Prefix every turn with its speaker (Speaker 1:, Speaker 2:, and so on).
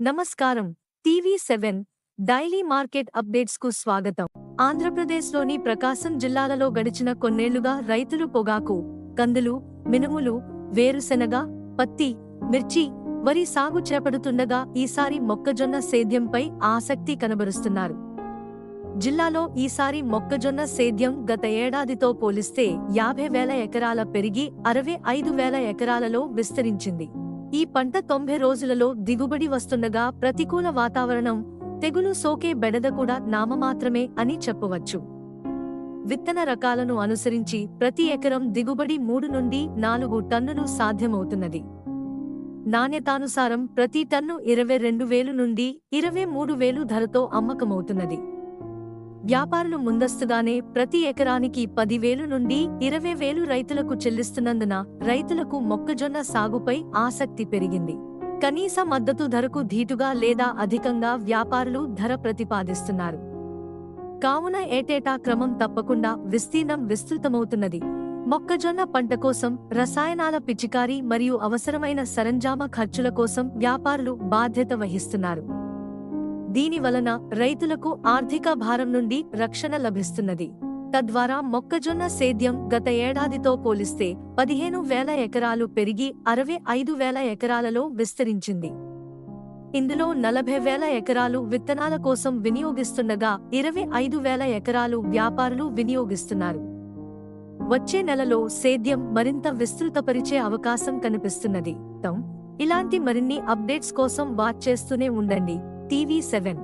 Speaker 1: నమస్కారం. TV seven daily market అప్డేట్స్కు స్వాగతం. ఆంధ్రప్రదేశ్లోని ప్రకాశం జిల్లాలలో గడిచిన కొన్నేళ్ళుగా రైతులు పొగాకు కందులు మినుములు వేరుశెనగ పత్తి మిర్చి వరి సాగు చేపడుతుండగా ఈసారి మొక్కజొన్న సేద్యంపై ఆసక్తి కనబరుస్తున్నారు. జిల్లాలో ఈసారి మొక్కజొన్న సేద్యం గత ఏడాదితో పోలిస్తే యాభై వేల ఎకరాల పెరిగి అరవై ఐదు వేల ఎకరాలలో విస్తరించింది. ఈ పంట తొంభై రోజులలో దిగుబడి వస్తుండగా ప్రతికూల వాతావరణం తెగులు సోకే బెడద కూడా నామమాత్రమే అని చెప్పవచ్చు. విత్తన రకాలను అనుసరించి ప్రతి ఎకరం దిగుబడి మూడు నుండి నాలుగు టన్నులు సాధ్యమవుతున్నది. నాణ్యతానుసారం ప్రతి టన్ను ఇరవై రెండు వేలు నుండి ఇరవై మూడు వేలు ధరతో అమ్మకమవుతున్నది. వ్యాపారులు ముందస్తుగానే ప్రతి ఎకరానికి పదివేలు నుండి ఇరవై వేలు రైతులకు చెల్లిస్తున్నందున రైతులకు మొక్కజొన్న సాగుపై ఆసక్తి పెరిగింది. కనీస మద్దతు ధరకు ధీటుగా లేదా అధికంగా వ్యాపారులు ధర ప్రతిపాదిస్తున్నారు. కావున ఏటేటా క్రమం తప్పకుండా విస్తీర్ణం విస్తృతమవుతున్నది. మొక్కజొన్న పంట కోసం రసాయనాల పిచికారీ మరియు అవసరమైన సరంజామ ఖర్చుల కోసం వ్యాపారులు బాధ్యత వహిస్తున్నారు. దీని వలన రైతులకు ఆర్థిక భారం నుండి రక్షణ లభిస్తున్నది. తద్వారా మొక్కజొన్న సేద్యం గత ఏడాదితో పోలిస్తే పదిహేను వేల ఎకరాలు పెరిగి అరవై ఐదు వేల ఎకరాలలో విస్తరించింది. ఇందులో నలభై వేల ఎకరాలు విత్తనాల కోసం వినియోగిస్తుండగా ఇరవై ఐదు వేల ఎకరాలు వ్యాపారులు వినియోగిస్తున్నారు. వచ్చే నెలలో సేద్యం మరింత విస్తృతపరిచే అవకాశం కనిపిస్తున్నది. తం. ఇలాంటి మరిన్ని అప్డేట్స్ కోసం వాచ్ చేస్తూనే ఉండండి. TV seven